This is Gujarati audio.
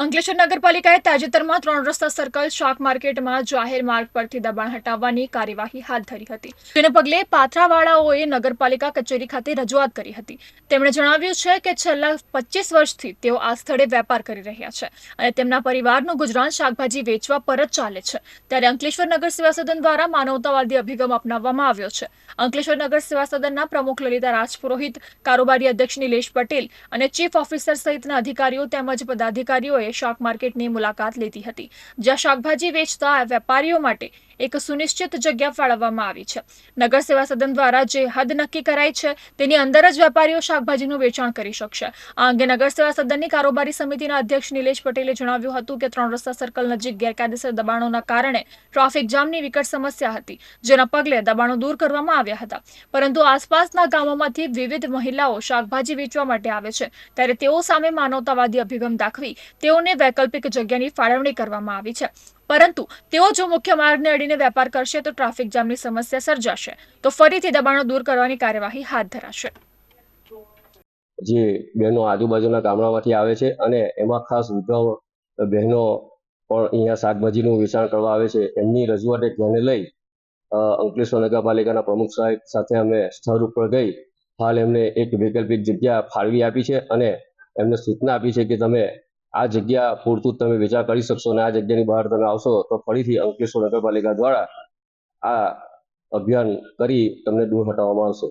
અંકલેશ્વર નગરપાલિકાએ તાજેતરમાં ત્રણ રસ્તા સર્કલ શાક માર્કેટમાં જાહેર માર્ગ પરથી દબાણ હટાવવાની કાર્યવાહી હાથ ધરી હતી. તેને પગલે પાથરાવાળાઓએ નગરપાલિકા કચેરી ખાતે રજૂઆત કરી હતી. તેમણે જણાવ્યું છે કે છેલ્લા પચીસ વર્ષથી તેઓ આ સ્થળે વેપાર કરી રહ્યા છે અને તેમના પરિવારનું ગુજરાન શાકભાજી વેચવા પર જ ચાલે છે. ત્યારે અંકલેશ્વર નગર સેવા સદન દ્વારા માનવતાવાદી અભિગમ અપનાવવામાં આવ્યો છે. અંકલેશ્વર નગર સેવા સદનના પ્રમુખ લલિતા રાજપુરોહિત, કારોબારી અધ્યક્ષ નિલેશ પટેલ અને ચીફ ઓફિસર સહિતના અધિકારીઓ તેમજ પદાધિકારીઓએ શાક માર્કેટની મુલાકાત લીધી હતી. જ્યાં શાકભાજી વેચતા વેપારીઓ માટે એક સુનિશ્ચિત જગ્યા ફાળવવામાં આવી છે. નગર સેવા સદન દ્વારા જે હદ નક્કી કરાઈ છે, તેની અંદર જ વેપારીઓ શાકભાજીનું વેચાણ કરી શકશે. આ અંગે નગર સેવા સદનની કારોબારી સમિતિના અધ્યક્ષ નિલેશ પટેલે જણાવ્યું હતું કે, ત્રણ રસ્તા સર્કલ નજીક ગેરકાયદેસર દબાણોના કારણે ટ્રાફિક જામની વિકટ સમસ્યા હતી, જેના પગલે દબાણો દૂર કરવામાં આવ્યા હતા. પરંતુ આસપાસના ગામોમાંથી વિવિધ મહિલાઓ શાકભાજી વેચવા માટે આવે છે. ત્યારે તેઓ સામે માનવતાવાદી અભિગમ દાખવી તેઓને વૈકલ્પિક જગ્યાની ફાળવણી કરવામાં આવી છે. પરંતુ તેઓ જો મુખ્ય માર્ગને અડીને વેપાર કરશે તો ટ્રાફિક જામની સમસ્યા સર્જાશે. તો ફરીથી દબાણો દૂર કરવાની કાર્યવાહી હાથ ધરાશે. જે બહેનો આજુબાજુના ગામડામાંથી આવે છે અને એમાં ખાસ વિધવા બહેનો પણ અહીંયા શાકભાજીનું વેચાણ કરવા આવે છે, એમની રજૂઆત ધ્યાને લઈ અંકલેશ્વર નગરપાલિકાના પ્રમુખ સાહેબ સાથે અમે સ્થળ ઉપર ગઈ. હાલ એમને એક વૈકલ્પિક જગ્યા ફાળવી આપી છે અને એમને સૂચના આપી છે કે તમે આ જગ્યા પૂરતું તમે વેચાણ કરી શકશો અને આ જગ્યાની બહાર તમે આવશો તો ફરીથી અંકલેશ્વર નગરપાલિકા દ્વારા આ અભિયાન કરી તમને દૂર હટાવવામાં આવશે.